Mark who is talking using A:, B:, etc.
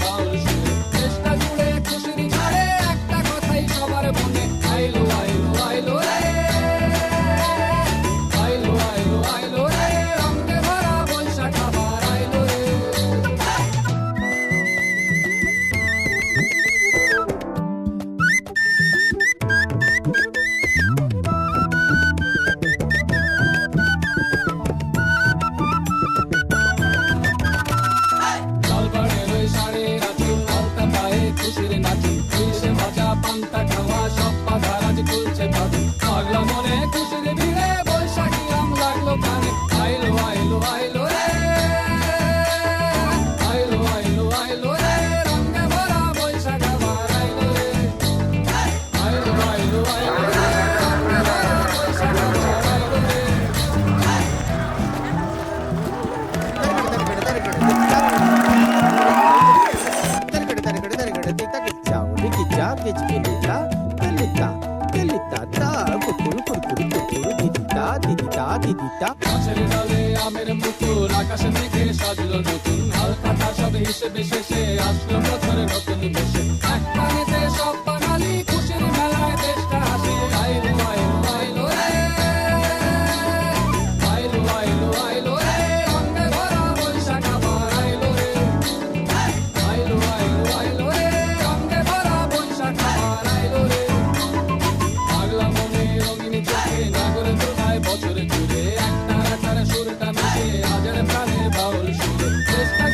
A: Oh.
B: గిజ్జా గెజ్జి నిజా కలితా కలితా తా కుకురు కుకురు కుకురు దిదితా దిదితా దిదితా
A: আছেন জালে আমের মুকুর আকাশে মেঘে সাজলো নতুন হালকা সব হিসেবে শেষে আসলো বছরে নতুন বেশে Just